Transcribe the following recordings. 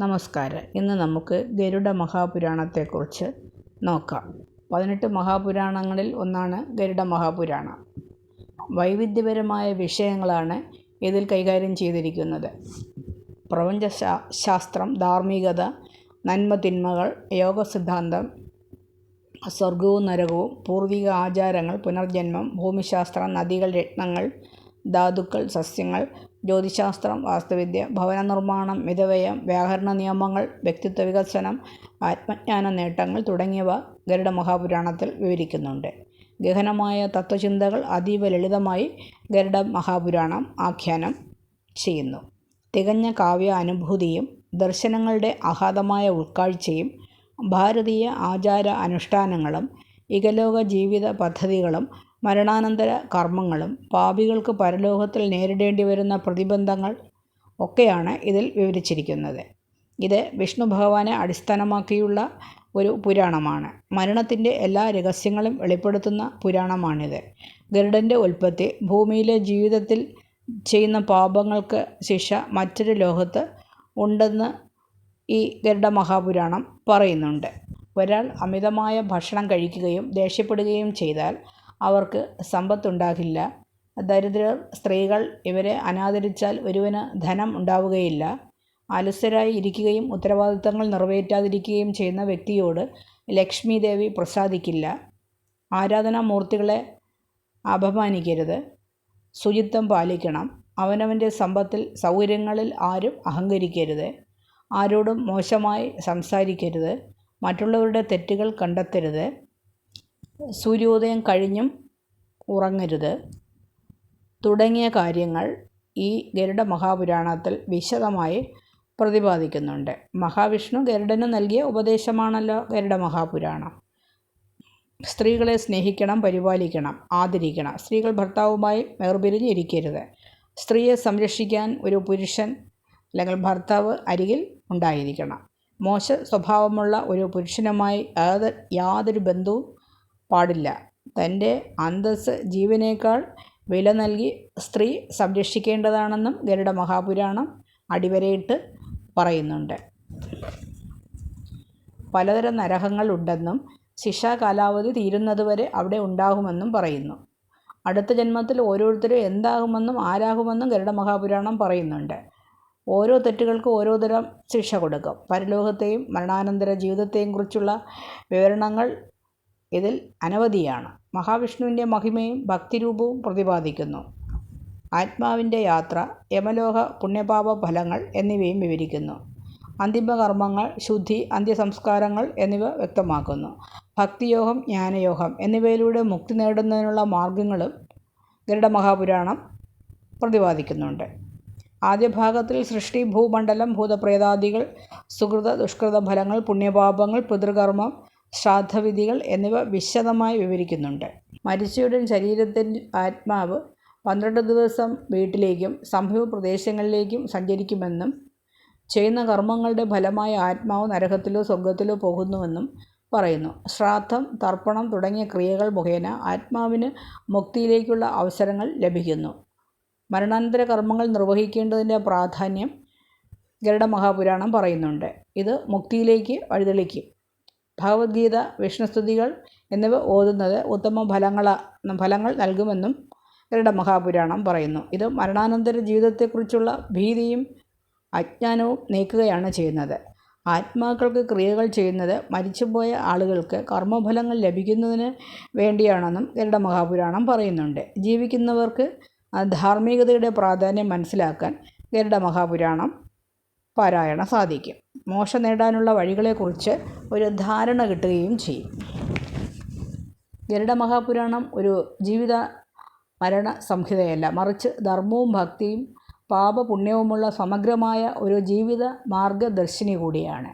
നമസ്കാരം. ഇന്ന് നമുക്ക് ഗരുഡ മഹാപുരാണത്തെക്കുറിച്ച് നോക്കാം. പതിനെട്ട് മഹാപുരാണങ്ങളിൽ ഒന്നാണ് ഗരുഡ മഹാപുരാണം. വൈവിധ്യപരമായ വിഷയങ്ങളാണ് ഇതിൽ കൈകാര്യം ചെയ്തിരിക്കുന്നത്. പ്രപഞ്ച ശാസ്ത്രം ധാർമ്മികത നന്മ തിന്മകൾ യോഗ സിദ്ധാന്തം സ്വർഗവും നരകവും പൂർവിക ആചാരങ്ങൾ പുനർജന്മം ഭൂമിശാസ്ത്രം നദികൾ രത്നങ്ങൾ ധാതുക്കൾ സസ്യങ്ങൾ ജ്യോതിശാസ്ത്രം വാസ്തുവിദ്യ ഭവന നിർമ്മാണം മിതവ്യയം വ്യാകരണ നിയമങ്ങൾ വ്യക്തിത്വ വികസനം ആത്മജ്ഞാന നേട്ടങ്ങൾ തുടങ്ങിയവ ഗരുഡ മഹാപുരാണത്തിൽ വിവരിക്കുന്നുണ്ട്. ഗഹനമായ തത്വചിന്തകൾ അതീവ ലളിതമായി ഗരുഡ മഹാപുരാണം ആഖ്യാനം ചെയ്യുന്നു. തികഞ്ഞ കാവ്യ അനുഭൂതിയും ദർശനങ്ങളുടെ അഗാധമായ ഉൾക്കാഴ്ചയും ഭാരതീയ ആചാര അനുഷ്ഠാനങ്ങളും ഇകലോക ജീവിത പദ്ധതികളും മരണാനന്തര കർമ്മങ്ങളും പാപികൾക്ക് പരലോകത്തിൽ നേരിടേണ്ടി വരുന്ന പ്രതിബന്ധങ്ങൾ ഒക്കെയാണ് ഇതിൽ വിവരിച്ചിരിക്കുന്നത്. ഇത് വിഷ്ണു ഭഗവാനെ അടിസ്ഥാനമാക്കിയുള്ള ഒരു പുരാണമാണ്. മരണത്തിന്റെ എല്ലാ രഹസ്യങ്ങളും വെളിപ്പെടുത്തുന്ന പുരാണമാണിത്. ഗരുഡന്റെ ഉൽപ്പത്തി ഭൂമിയിലെ ജീവിതത്തിൽ ചെയ്യുന്ന പാപങ്ങൾക്ക് ശിക്ഷ മറ്റൊരു ലോകത്ത് ഉണ്ടെന്ന് ഈ ഗരുഡ മഹാപുരാണം പറയുന്നുണ്ട്. ഒരാൾ അമിതമായ ഭക്ഷണം കഴിക്കുകയും ദേഷ്യപ്പെടുകയും ചെയ്താൽ അവർക്ക് സമ്പത്തുണ്ടാകില്ല. ദരിദ്രർ സ്ത്രീകൾ ഇവരെ അനാദരിച്ചാൽ ഒരുവന് ധനം ഉണ്ടാവുകയില്ല. അലസരായി ഇരിക്കുകയും ഉത്തരവാദിത്തങ്ങൾ നിറവേറ്റാതിരിക്കുകയും ചെയ്യുന്ന വ്യക്തിയോട് ലക്ഷ്മി ദേവി പ്രസാദിക്കില്ല. ആരാധനാമൂർത്തികളെ അപമാനിക്കരുത്. ശുചിത്വം പാലിക്കണം. അവനവന്റെ സമ്പത്തിൽ സൗകര്യങ്ങളിൽ ആരും അഹങ്കരിക്കരുത്. ആരോടും മോശമായി സംസാരിക്കരുത്. മറ്റുള്ളവരുടെ തെറ്റുകൾ കണ്ടെത്തരുത്. സൂര്യോദയം കഴിഞ്ഞും ഉറങ്ങരുത്. തുടങ്ങിയ കാര്യങ്ങൾ ഈ ഗരുഡ മഹാപുരാണത്തിൽ വിശദമായി പ്രതിപാദിക്കുന്നുണ്ട്. മഹാവിഷ്ണു ഗരുഡന് നൽകിയ ഉപദേശമാണല്ലോ ഗരുഡ മഹാപുരാണം സ്ത്രീകളെ സ്നേഹിക്കണം പരിപാലിക്കണം ആദരിക്കണം. സ്ത്രീകൾ ഭർത്താവുമായി വേർപിരിഞ്ഞിരിക്കരുത്. സ്ത്രീയെ സംരക്ഷിക്കാൻ ഒരു പുരുഷൻ അല്ലെങ്കിൽ ഭർത്താവ് അരികിൽ ഉണ്ടായിരിക്കണം. മോശ സ്വഭാവമുള്ള ഒരു പുരുഷനുമായി യാതൊരു ബന്ധവും പാടില്ല. തന്റെ അന്തസ്സ് ജീവനേക്കാൾ വില നൽകി സ്ത്രീ സംരക്ഷിക്കേണ്ടതാണെന്നും ഗരുഡ മഹാപുരാണം അടിവരയിട്ട് പറയുന്നുണ്ട്. പലതരം നരകങ്ങൾ ഉണ്ടെന്നും ശിക്ഷാ കാലാവധി തീരുന്നതുവരെ അവിടെ ഉണ്ടാകുമെന്നും പറയുന്നു. അടുത്ത ജന്മത്തിൽ ഓരോരുത്തരും എന്താകുമെന്നും ആരാകുമെന്നും ഗരുഡ മഹാപുരാണം പറയുന്നുണ്ട്. ഓരോ തെറ്റുകൾക്കും ഓരോ തരം ശിക്ഷ കൊടുക്കും. പരലോകത്തെയും മരണാനന്തര ജീവിതത്തെയും കുറിച്ചുള്ള വിവരണങ്ങൾ ഇതിൽ അനവധിയാണ്. മഹാവിഷ്ണുവിന്റെ മഹിമയും ഭക്തിരൂപവും പ്രതിപാദിക്കുന്നു. ആത്മാവിന്റെ യാത്ര യമലോഹ പുണ്യപാപ ഫലങ്ങൾ എന്നിവയും വിവരിക്കുന്നു. അന്തിമകർമ്മങ്ങൾ ശുദ്ധി അന്ത്യസംസ്കാരങ്ങൾ എന്നിവ വ്യക്തമാക്കുന്നു. ഭക്തിയോഗം ജ്ഞാനയോഗം എന്നിവയിലൂടെ മുക്തി നേടുന്നതിനുള്ള മാർഗങ്ങളും ഗരുഡ മഹാപുരാണം പ്രതിപാദിക്കുന്നുണ്ട്. ആദ്യ ഭാഗത്തിൽ സൃഷ്ടി ഭൂമണ്ഡലം ഭൂതപ്രേതാദികൾ സുഹൃത ദുഷ്കൃത ഫലങ്ങൾ പുണ്യപാപങ്ങൾ പിതൃകർമ്മം ശ്രാദ്ധവിധികൾ എന്നിവ വിശദമായി വിവരിക്കുന്നുണ്ട്. മരിച്ചയുടൻ ശരീരത്തിൽ ആത്മാവ് പന്ത്രണ്ട് ദിവസം വീട്ടിലേക്കും സംഭവ പ്രദേശങ്ങളിലേക്കും സഞ്ചരിക്കുമെന്നും ചെയ്യുന്ന കർമ്മങ്ങളുടെ ഫലമായി ആത്മാവ് നരകത്തിലോ സ്വർഗത്തിലോ പോകുന്നുവെന്നും പറയുന്നു. ശ്രാദ്ധം തർപ്പണം തുടങ്ങിയ ക്രിയകൾ മുഖേന ആത്മാവിന് മുക്തിയിലേക്കുള്ള അവസരങ്ങൾ ലഭിക്കുന്നു. മരണാനന്തര കർമ്മങ്ങൾ നിർവഹിക്കേണ്ടതിന്റെ പ്രാധാന്യം ഗരുഡ മഹാപുരാണം പറയുന്നുണ്ട്. ഇത് മുക്തിയിലേക്ക് വഴിതെളിക്കും. ഭഗവത്ഗീത വിഷ്ണുസ്തുതികൾ എന്നിവ ഓതുന്നത് ഉത്തമ ഫലങ്ങൾ ഫലങ്ങൾ നൽകുമെന്നും ഗരുഡ മഹാപുരാണം പറയുന്നു. ഇത് മരണാനന്തര ജീവിതത്തെക്കുറിച്ചുള്ള ഭീതിയും അജ്ഞാനവും നീക്കുകയാണ് ചെയ്യുന്നത്. ആത്മാക്കൾക്ക് ക്രിയകൾ ചെയ്യുന്നത് മരിച്ചുപോയ ആളുകൾക്ക് കർമ്മഫലങ്ങൾ ലഭിക്കുന്നതിന് വേണ്ടിയാണെന്നും ഗരുഡ മഹാപുരാണം പറയുന്നുണ്ട്. ജീവിക്കുന്നവർക്ക് ധാർമ്മികതയുടെ പ്രാധാന്യം മനസ്സിലാക്കാൻ ഗരുഡ മഹാപുരാണം പാരായണം സാധിക്കും. മോശം നേടാനുള്ള വഴികളെക്കുറിച്ച് ഒരു ധാരണ കിട്ടുകയും ചെയ്യും. ഗരുഡ മഹാപുരാണം ഒരു ജീവിത മരണ സംഹിതയല്ല. മറിച്ച് ധർമ്മവും ഭക്തിയും പാപപുണ്യവുമുള്ള സമഗ്രമായ ഒരു ജീവിത മാർഗദർശിനി കൂടിയാണ്.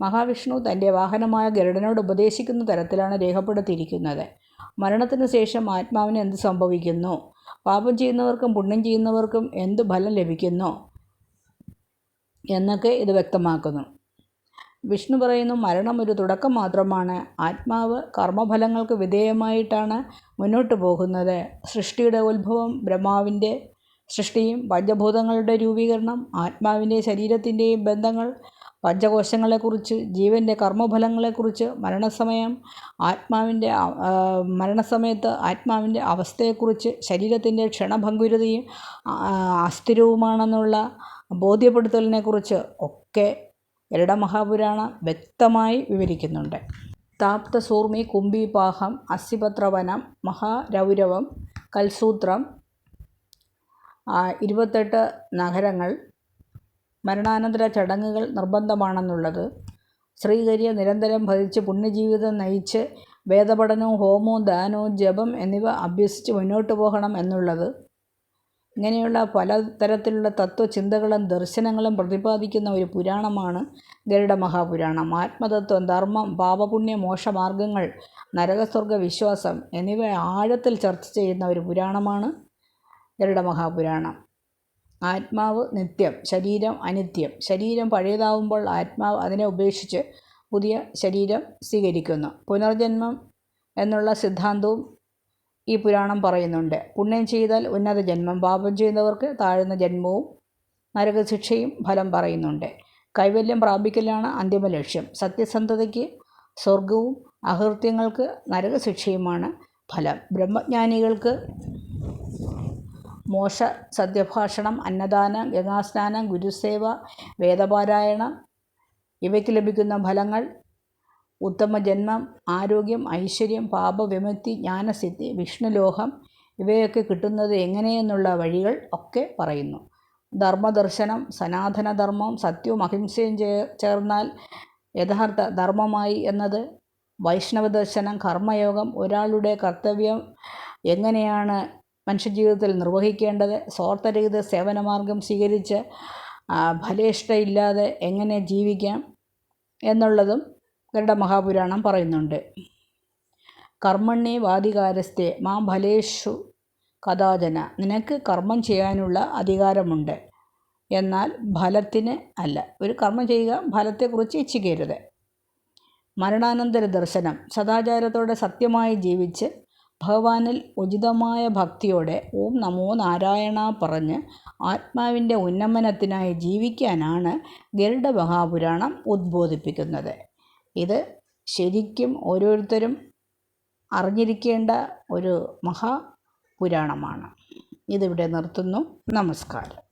മഹാവിഷ്ണു തന്റെ വാഹനമായ ഗരുഡനോട് ഉപദേശിക്കുന്ന തരത്തിലാണ് രേഖപ്പെടുത്തിയിരിക്കുന്നത്. മരണത്തിന് ശേഷം ആത്മാവിന് എന്ത് സംഭവിക്കുന്നു? പാപം ചെയ്യുന്നവർക്കും പുണ്യം ചെയ്യുന്നവർക്കും എന്ത് ഫലം ലഭിക്കുന്നു? എന്നൊക്കെ ഇത് വ്യക്തമാക്കുന്നു. വിഷ്ണു പറയുന്നു മരണം ഒരു തുടക്കം മാത്രമാണ്. ആത്മാവ് കർമ്മഫലങ്ങൾക്ക് വിധേയമായിട്ടാണ് മുന്നോട്ട് പോകുന്നത്. സൃഷ്ടിയുടെ ഉത്ഭവം ബ്രഹ്മാവിന്റെ സൃഷ്ടിയും പഞ്ചഭൂതങ്ങളുടെ രൂപീകരണം ആത്മാവിന്റെ ശരീരത്തിന്റെയും ബന്ധങ്ങൾ പഞ്ചകോശങ്ങളെക്കുറിച്ച് ജീവന്റെ കർമ്മഫലങ്ങളെക്കുറിച്ച് മരണസമയം ആത്മാവിന്റെ മരണസമയത്ത് ആത്മാവിന്റെ അവസ്ഥയെക്കുറിച്ച് ശരീരത്തിന്റെ ക്ഷണഭംഗുരതയും അസ്ഥിരവുമാണെന്നുള്ള ബോധ്യപ്പെടുത്തലിനെക്കുറിച്ച് ഒക്കെ ഗരുഡ മഹാപുരാണം വ്യക്തമായി വിവരിക്കുന്നുണ്ട്. താപ്തസൂർമി കുംഭീപാഹം അസ്ഥിപത്രവനം മഹാരൗരവം കൽസൂത്രം ഇരുപത്തെട്ട് നഗരങ്ങൾ മരണാനന്തര ചടങ്ങുകൾ നിർബന്ധമാണെന്നുള്ളത് ശ്രീകരിയെ നിരന്തരം ഭജിച്ച് പുണ്യജീവിതം നയിച്ച് വേദപഠനവും ഹോമവും ദാനവും ജപം എന്നിവ അഭ്യസിച്ച് മുന്നോട്ട് പോകണം എന്നുള്ളത് ഇങ്ങനെയുള്ള പലതരത്തിലുള്ള തത്വചിന്തകളും ദർശനങ്ങളും പ്രതിപാദിക്കുന്ന ഒരു പുരാണമാണ് ഗരുഡ മഹാപുരാണം. ആത്മതത്വം ധർമ്മം പാപപുണ്യ മോക്ഷമാർഗങ്ങൾ നരകസ്വർഗ വിശ്വാസം എന്നിവ ആഴത്തിൽ ചർച്ച ചെയ്യുന്ന ഒരു പുരാണമാണ് ഗരുഡ മഹാപുരാണം. ആത്മാവ് നിത്യം ശരീരം അനിത്യം. ശരീരം പഴയതാവുമ്പോൾ ആത്മാവ് അതിനെ ഉപേക്ഷിച്ച് പുതിയ ശരീരം സ്വീകരിക്കുന്നു. പുനർജന്മം എന്നുള്ള സിദ്ധാന്തവും ഈ പുരാണം പറയുന്നുണ്ട്. പുണ്യം ചെയ്താൽ ഉന്നത ജന്മം പാപം ചെയ്യുന്നവർക്ക് താഴ്ന്ന ജന്മവും നരകശിക്ഷയും ഫലം പറയുന്നുണ്ട്. കൈവല്യം പ്രാപിക്കലാണ് അന്തിമ ലക്ഷ്യം. സത്യസന്ധതയ്ക്ക് സ്വർഗവും അഹൃത്യങ്ങൾക്ക് നരകശിക്ഷയുമാണ് ഫലം. ബ്രഹ്മജ്ഞാനികൾക്ക് മോശ സത്യഭാഷണം അന്നദാനം ഗംഗാസ്നാനം ഗുരുസേവ വേദപാരായണം ഇവയ്ക്ക് ലഭിക്കുന്ന ഫലങ്ങൾ ഉത്തമ ജന്മം ആരോഗ്യം ഐശ്വര്യം പാപവിമുക്തി ജ്ഞാനസിദ്ധി വിഷ്ണുലോഹം ഇവയൊക്കെ കിട്ടുന്നത് എങ്ങനെയെന്നുള്ള വഴികൾ ഒക്കെ പറയുന്നു. ധർമ്മദർശനം സനാതനധർമ്മം സത്യവും അഹിംസയും ചേർന്നാൽ യഥാർത്ഥ ധർമ്മമായി എന്നത് വൈഷ്ണവ ദർശനം കർമ്മയോഗം ഒരാളുടെ കർത്തവ്യം എങ്ങനെയാണ് മനുഷ്യജീവിതത്തിൽ നിർവഹിക്കേണ്ടത് സ്വാർത്ഥരഹിത സേവനമാർഗം സ്വീകരിച്ച് ഫലേഷ്ടയില്ലാതെ എങ്ങനെ ജീവിക്കാം എന്നുള്ളതും ഗരുഡ മഹാപുരാണം പറയുന്നുണ്ട്. കർമ്മണ്യേ വാദികാരസ്ഥെ മാ ഫലേഷു കഥാചന നിനക്ക് കർമ്മം ചെയ്യാനുള്ള അധികാരമുണ്ട്. എന്നാൽ ഫലത്തിന് അല്ല. ഒരു കർമ്മം ചെയ്യുക ഫലത്തെക്കുറിച്ച് ഇച്ഛിക്കരുത്. മരണാനന്തര ദർശനം സദാചാരത്തോടെ സത്യമായി ജീവിച്ച് ഭഗവാനിൽ ഉചിതമായ ഭക്തിയോടെ ഓം നമോ നാരായണ പറഞ്ഞ് ആത്മാവിന്റെ ഉന്നമനത്തിനായി ജീവിക്കാനാണ് ഗരുഡ മഹാപുരാണം ഉദ്ബോധിപ്പിക്കുന്നത്. ഇത് ശരിക്കും ഓരോരുത്തരും അറിഞ്ഞിരിക്കേണ്ട ഒരു മഹാപുരാണമാണ് ഇതിവിടെ നിർത്തുന്നു. നമസ്കാരം.